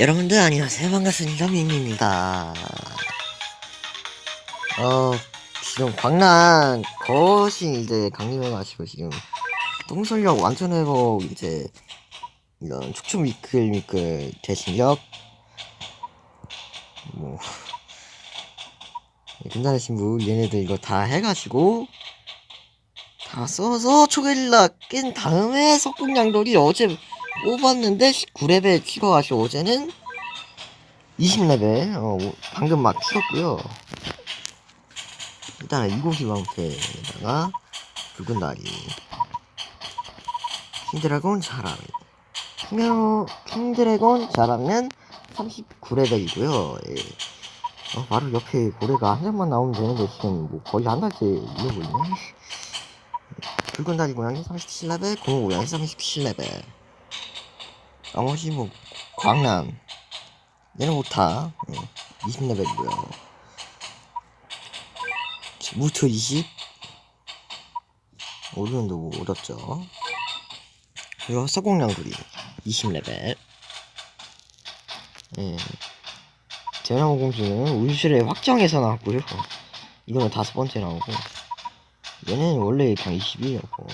여러분들 안녕하세요. 반갑습니다. 민입니다. 어 지금 광란 거신 이제 강림해 가지고 지금 똥설력 완전 회복 이제 이런 촉촉 미끌 미끌 대신력 뭐. 괜찮은 신부 얘네들 이거 다 해가지고 다 써서 초게릴라 깬 다음에 석궁 양돌이 어제 뽑았는데 19레벨 찍어가지고 어제는 20레벨 어, 오- 방금 막 찍었고요. 일단은 이고기 방패에다가 붉은 다리 킹드래곤 자랑 킹드래곤, 킹드래곤 자랑은 39레벨이고요. 예. 어, 바로 옆에 고래가 한 장만 나오면 되는데 지금 뭐 거의 한 달째 이러고 있네. 붉은 다리 고양이 37레벨 공호 고양이 37레벨 나머지 뭐 광남 얘는 못타 20레벨이고요. 무트 20 오리온도 뭐 어렵죠. 그리고 서공량돌이 20레벨. 예. 대나무 공주는 울실에 확정해서 나왔고요. 이거는 다섯 번째 나오고 얘는 원래 그냥 20이었고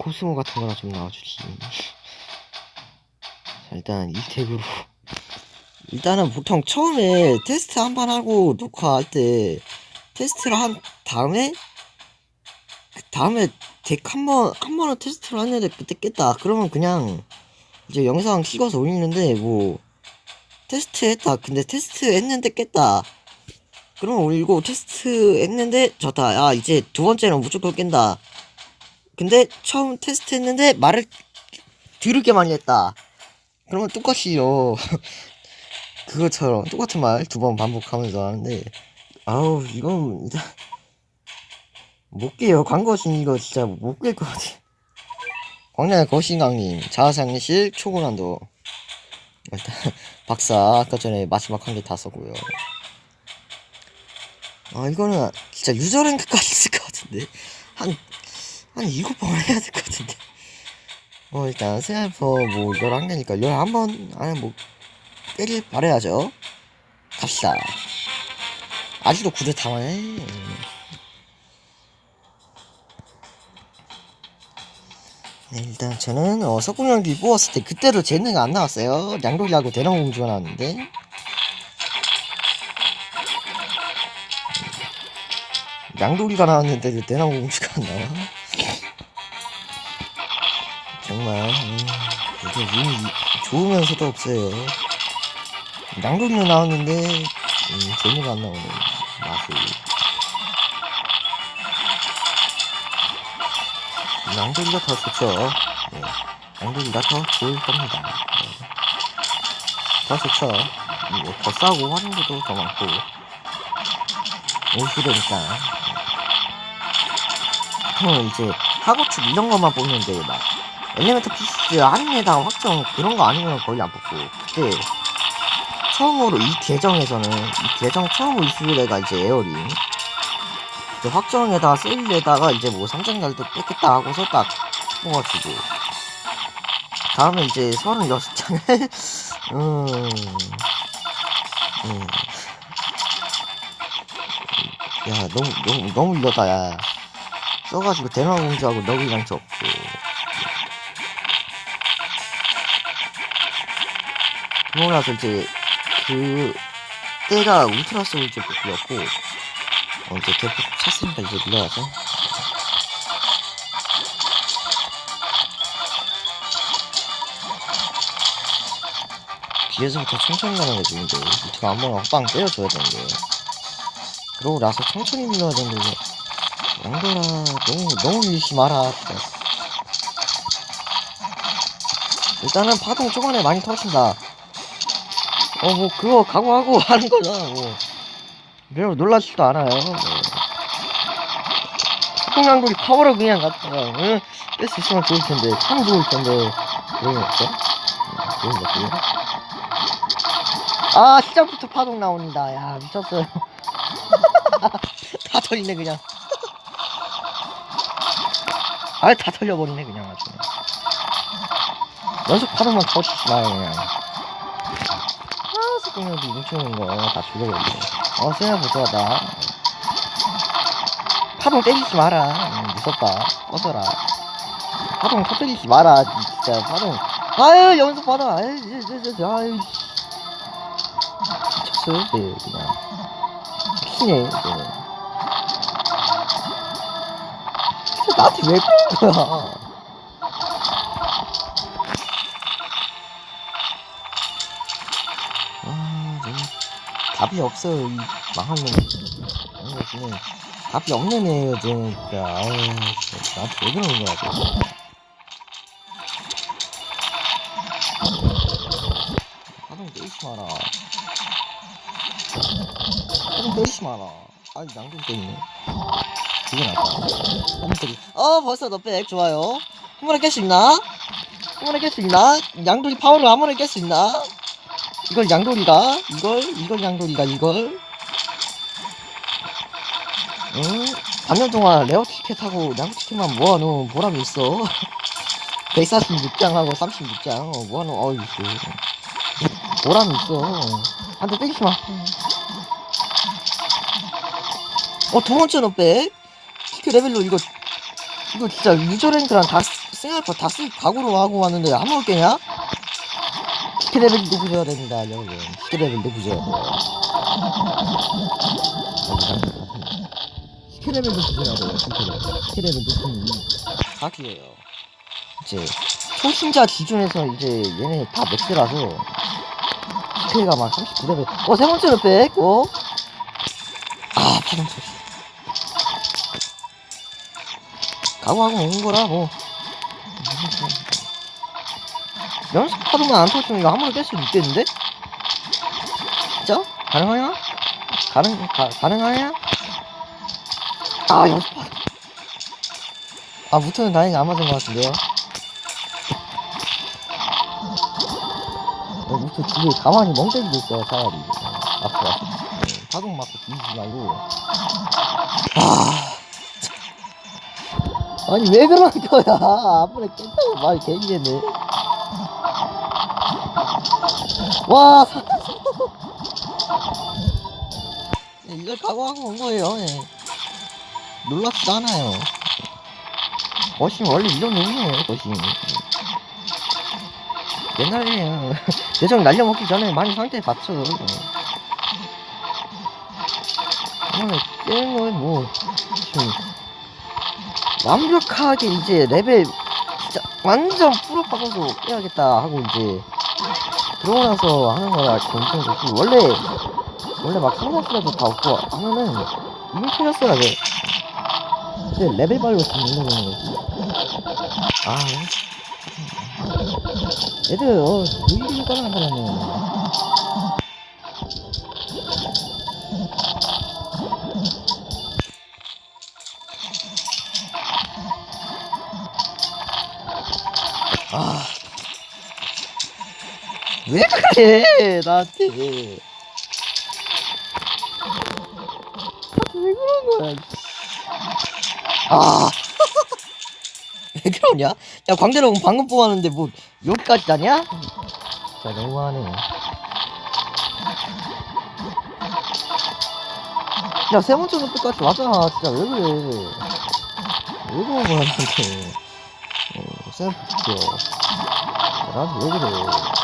코스모 같은 거나 좀 나와주지. 자, 일단 이 탭으로. 일단은 보통 처음에 테스트 한판 하고 녹화할 때 테스트를 한 다음에 그 다음에 덱 한 번, 한 번은 테스트를 했는데 그때 깼다. 그러면 그냥 이제 영상 찍어서 올리는데 뭐 테스트 했다. 근데 테스트 했는데 깼다. 그러면 올리고 테스트 했는데 졌다. 아, 이제 두 번째는 무조건 깬다. 근데 처음 테스트 했는데 말을 들을게 많이 했다. 그러면 똑같이요. 그것처럼 똑같은 말 두 번 반복하면서 하는데 아우 이건 못 깨요. 광거신 이거 진짜 못 깰 것 같아. 광야의 거신강님 자아상실 초고난도 일단 박사 아까 전에 마지막 한 개 다 썼고요. 아 이거는 진짜 유저 랭크까지 있을 것 같은데 한 한 일곱 번 해야 될 것 같은데. 어, 일단, 세알퍼 뭐, 11개니까 11번 안에 뭐, 때릴 바래야죠. 갑시다. 아직도 구대 당하네. 네, 일단 저는, 어, 석궁양기 뽑았을 때, 그때도 재능이 안 나왔어요. 양돌이하고 대나무공주가 나왔는데. 양돌이가 나왔는데도 대나무공주가 안 나와. 정말 음, 이게 운이 좋으면서도 없어요. 양동이로 나왔는데 음, 재미가 안 나오는 맛이. 양동이가 더 좋죠. 네. 양동이가 더 좋을 겁니다. 네. 더 좋죠. 음, 뭐더 싸고 활용도도 더 많고 오시되니까. 그럼 이제 하고축 이런 것만 보는데 막 엘리멘트 피스 한에다가 확정 그런 거 아니면 거의 안 뽑고. 그때 처음으로 이 계정에서는 이 계정 처음 이슈를 내가 이제 에어링. 그때 확정에다가 세일에다가 이제 뭐 삼성날도 뺏겠다 하고서 딱 뽑아주고. 다음에 이제 36장을 음... 음... 야 너무 너무 너무 이러다 야. 써가지고 대나공주하고 너구리랑 적고 그러고 나서 이제 그 때가 울트라 소울즈 뽑기였고 어 이제 대폭 찼으니까 이제 눌러야죠. 뒤에서부터 천천히 가는 거지 근데. 울트라 한번 확방 때려줘야 되는데 그러고 나서 천천히 눌러야 되는데 양돌아 너무 너무 밀지 마라. 일단은 파동 초반에 많이 터진다 어 뭐 그거 각오하고 하는 거잖아 뭐. 별로 놀라지도 않아요. 뭐. 소통양돌이 파워로 그냥 갔다가 응? 뺄수 있으면 좋을 텐데 참 좋을 텐데 그런 거 없어? 응, 그런 거 없고요. 아 시작부터 파동 나옵니다. 야 미쳤어요. 다 털리네 그냥. 아다 털려버리네 그냥 아주. 연속 파동만 터치지 마 그냥 아 스공력이 뭉쳐오는 거다 죽여버리네. 어 세나 부수하다. 파동 때리지 마라. 음, 무섭다. 꺼져라. 파동 터뜨리지 마라 진짜. 파동. 아유 연속 파동 아유 아유 미쳤어요 네 그냥. 미치네 진짜 나한테 왜 그런 거야 답이 없어요, 이. 아니, 지금 답이 없는 애예요, 쟤는 진짜. 아유, 나한테 왜 그러는 거야, 쟤. 하동 때리지 마라. 하동 때리지 마라. 아니, 양동 때리네. 그게 낫다. 하동 때리. 어, 벌써 너백 좋아요. 한 번에 깰 수 있나? 한 번에 깰 수 있나? 양동이 파워를 한 번에 깰 수 있나? 이걸 양돌이가 이걸 이걸 양돌이가 이걸. 응? 반년 동안 레어 티켓하고 양도 티켓만 모아놓은 보람이 있어. 146장하고 36장. 어, 모아놓은 어이 씨. 보람이 있어. 안돼 때리지 마. 어, 두 번째 너백. 티켓 레벨로 이거 이거 진짜 유저랭크랑 다 생각할 거다쓸 각오로 하고 왔는데 한번 깨냐? 스레벨 누구셔야 됩니다, 여러분. 스레벨 누구셔야 돼요. 스레벨 누구셔야 돼요, 스레벨 누구니. 사기예요. 이제, 초심자 기준에서 이제 얘네 다 맥스라서, 스킬가 막 39레벨. 어, 세 번째로 백, 어? 아, 파동 소리. 각오하고 오는 거라, 뭐. 연습 파도만 안 터지면 이거 한 번에 깰수 있겠는데? 진짜? 가능하냐? 가능, 가, 가능하냐? 아, 연습 파도. 아, 무트는 다행히 안 맞은 것 같은데요? 어, 무트 뒤에 가만히 멍 때리고 있어, 차라리. 앞으로, 앞으로. 네, 파동 맞고 뒤지지 말고. 아. 아니, 왜 그러는 거야? 앞으로 깬다고 말이 개기겠네. 와. 네, 이걸 각오하고 온 거예요. 예. 놀랍지도 않아요. 거심 원래 이런 놈이에요, 거심. 옛날에 대정 날려먹기 전에 많이 상태 받쳐. 오늘 거에 뭐 지금 완벽하게 이제 레벨 진짜 완전 프로 바꿔서 깨야겠다 하고 이제 그러고 나서 하는 거라 엄청 좋고 원래 원래 막 상관수라도 다 없고 하면은 이미 틀렸어야 돼 근데 레벨 발로 있는 거는 거지 아 애들 어 일일이 꺼나간다네 아 왜 그래 나한테 왜 그런 거야 아. 왜 그러냐? 야, 광대로 방금 뽑았는데 뭐, 여기까지 다냐? 진짜 너무하네. 야, 세 번째 높이까지 왔잖아. 진짜 왜 그래. 왜 그런 거야, 나한테. 어, 쌤. 나한테 왜 그래.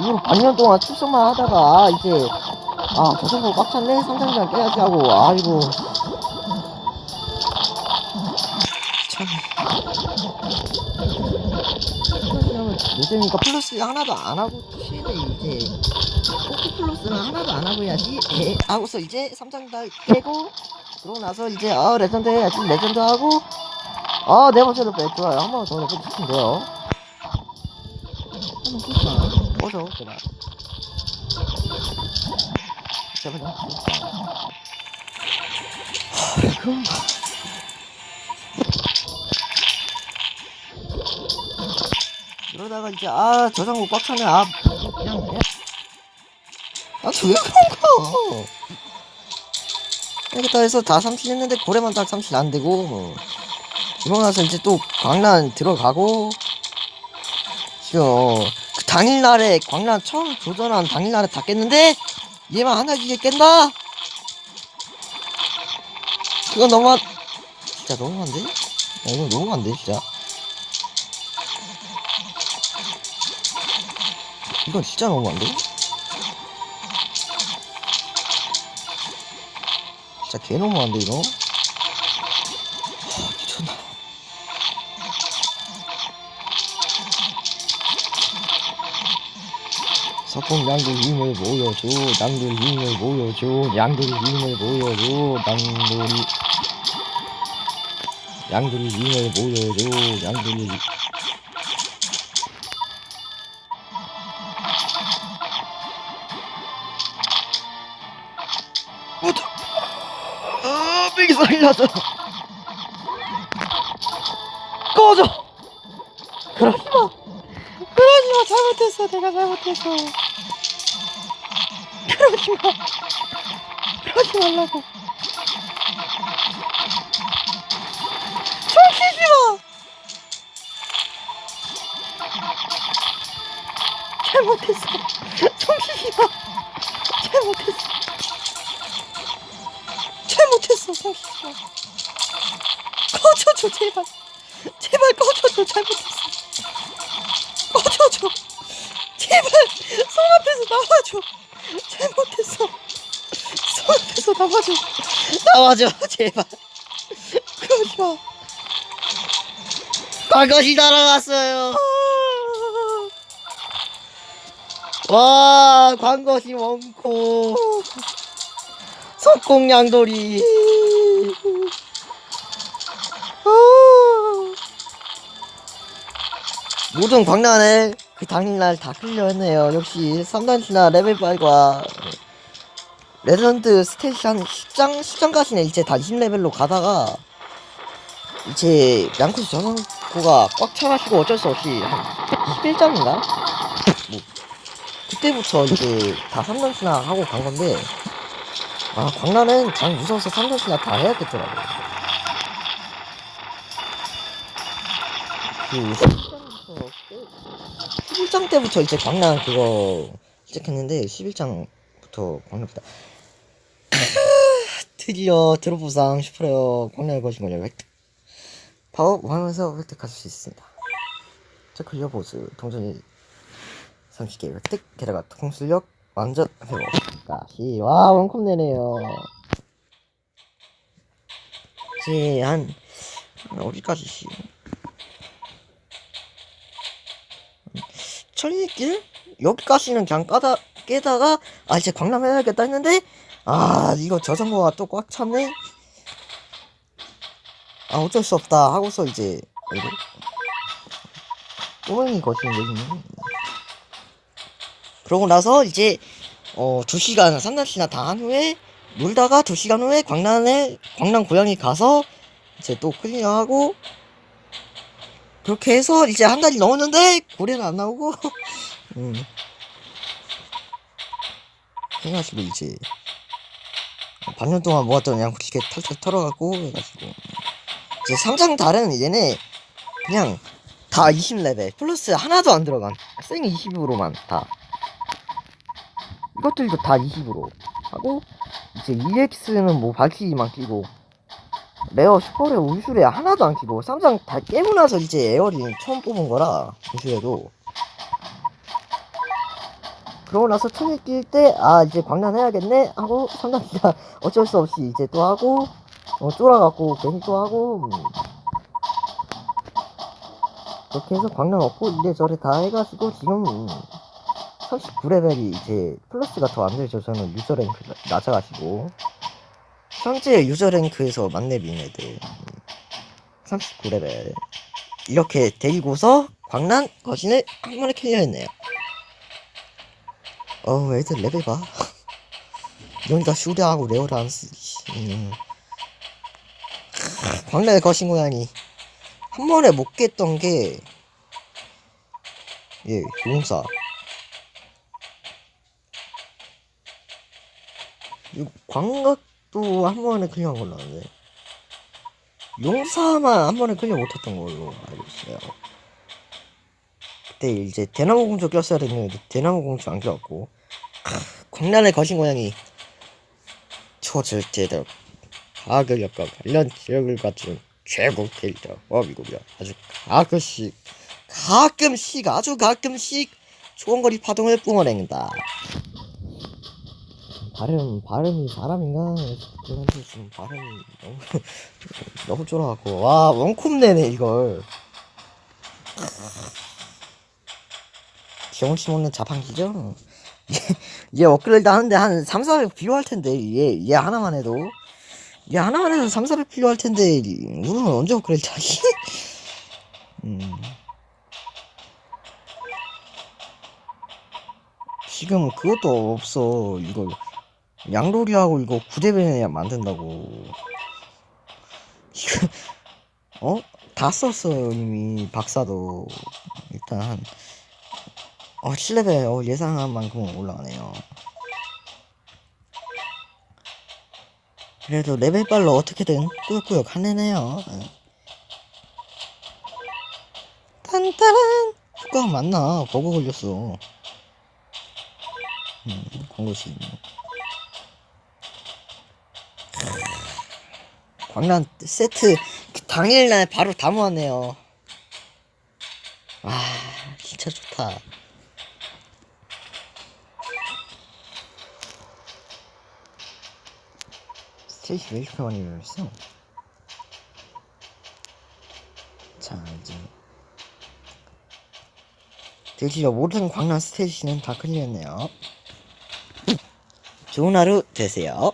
이후로 반년 동안 출석만 하다가, 이제, 아, 저 정도 꽉 찼네? 상장장 깨야지 하고, 아이고. 참. 요즘이니까 플러스 하나도 안 하고, 쉬네, 이제. 포크 플러스는 하나도 안 하고 해야지. 에, 하고서 이제 3장 다 깨고, 그러고 나서 이제, 어, 레전드 해야지. 레전드 하고, 어, 네 번째로 백 좋아요. 한 번더 레전드 시키면 돼요. 꺼져, 제발. 제발 좀. 하, 그런가. 이러다가 이제 아 저장고 꽉 차네 아 그냥 해. 아저왜 그런 거? 이렇게 다 해서 다 삼킬 했는데 고래만 딱 삼킬 안 되고 뭐 이러고 나서 이제 또 광란 들어가고 그 당일날에 광란 처음 도전한 당일날에 다 깼는데 얘만 하나 기게 깬다 그거 너무 진짜 너무한데? 야, 이거 너무한데 진짜 이건 진짜 너무한데? 진짜 개 너무한데 이거? 석공 양들 힘을 모여줘 양들 힘을 모여줘 양들 힘을 모여줘 양들 양들 힘을 모여줘 양들 어떡 아 빙이 살려줘 꺼져! 그러지마. 그러지마. 잘못했어. 내가 잘못했어 그러지 마. 그러지 말라고. 숨기지마. 잘못했어. 숨기지마. 잘못했어. 잘못했어. 숨기지마. 꺼져줘 제발. 제발 꺼져줘 잘못했어. 꺼져줘. 제발 손 앞에서 나와줘 나와줘. 나와줘 제발. 그러지마. 광것이 날아갔어요. 와 광것이 원코 석공양돌이. 모든 광란을 그 당일날 다 클리어했네요. 역시 3단시나 레벨 5과 레전드 스테이션 10장, 10장 가시네 이제 다 20레벨로 가다가 이제 양쿠스 전원고가 꽉 차가지고 어쩔 수 없이 한 11장인가? 뭐 그때부터 이제 다 3단시나 하고 간 건데 아 광란은 장 무서워서 3단시나 다 해야겠더라고요. 그 11장부터 11장 때부터 이제 광란 그거 시작했는데 11장부터 광란부터 드디어 드로보상 슈퍼레어 광란을 거신 걸 획득. 파업 하면서 획득하실 수 있습니다. 저 클리어 보스 동전이 30개 획득. 게다가 통술력 완전 회복. 다시. 와 원컵 내네요. 이제 한 어디까지 시 천리길 여기까지는 그냥 까다 깨다가 아 이제 광남 해야겠다 했는데 아 이거 저정보가 또 꽉 찼네. 아 어쩔 수 없다 하고서 이제 꼬맹이 거시는 얘기네. 그러고 나서 이제 어 2시간 3날치나 다 한 후에 놀다가 2시간 후에 광란에 광란 고향에 가서 이제 또 클리어하고 그렇게 해서 이제 한 달이 넘었는데 고래는 안 나오고. 음. 해가지고 이제 반년 동안 모았던 양구리게 탈탈 털어갖고 해가지고. 이제 상장 달은 얘네 그냥 다 20레벨 플러스 하나도 안 들어간 생 20으로만 다. 이것들도 다 20으로 하고 이제 EX는 뭐 발키리만 끼고 레어 슈퍼레어 우슈레 하나도 안 끼고 쌈장 다 깨고 나서 이제 에어린 처음 뽑은 거라 우슈레도 그러고 나서 천일 낄때 아 이제 광란 해야겠네? 하고 상당히가 어쩔 수 없이 이제 또 하고 어 쫄아갖고 괜히 또 하고 음. 그렇게 해서 광란 없고 이래저래 다 해가지고 지금 39레벨이 이제 플러스가 더 안 되죠. 저는 유저 랭크 낮아가지고. 현재 유저 랭크에서 만렙인 애들 39레벨. 이렇게 데리고서 광란 거신을 한 번에 클리어했네요 어 애들 레벨 봐 레어를 안 쓰지 음. 광란의 거신 고양이 한 번에 못 깼던 게 예, 용사 이 광각도 한 번에 클리어한 걸로 아는데 용사만 한 번에 클리어 못했던 걸로 알고 있어요. 그때 이제 대나무 공주 꼈어야 됐는데 대나무 공주 안 꼈고 광란의 거신 고양이 초절제적 가격력과 관련 지역을 갖춘 최고 캐릭터 법이고요. 아주 가끔씩 가끔씩 아주 가끔씩 초원거리 파동을 뿜어낸다. 발음 발음이 사람인가? 그런데 지금 발음이 너무 너무 쫄아갖고 와 원콤 내네 이걸. 기억없이 먹는 자판기죠? 얘, 얘 업그레이드 하는데 한 3, 400 필요할 텐데 얘, 얘 하나만 해도 얘 하나만 해도 3, 400 필요할 텐데 우리는 언제 업그레이드 하기? 음. 지금 그것도 없어 이거 양로리하고 이거 구대변에 만든다고 이거 어? 다 썼어요 이미 박사도 일단 한 어, 7레벨 어, 예상한 만큼 올라가네요. 그래도 레벨빨로 어떻게든 꾸역꾸역 하네네요. 예. 딴따란! 효과가 맞나? 버그 걸렸어. 음, 공고시. 광란 세트 그 당일날 바로 다 모았네요. 와, 진짜 좋다. 스테이지 왜 이렇게 많이 열렸어? 자 이제. 드디어 모든 광란 스테이지는 다 클리어했네요. 좋은 하루 되세요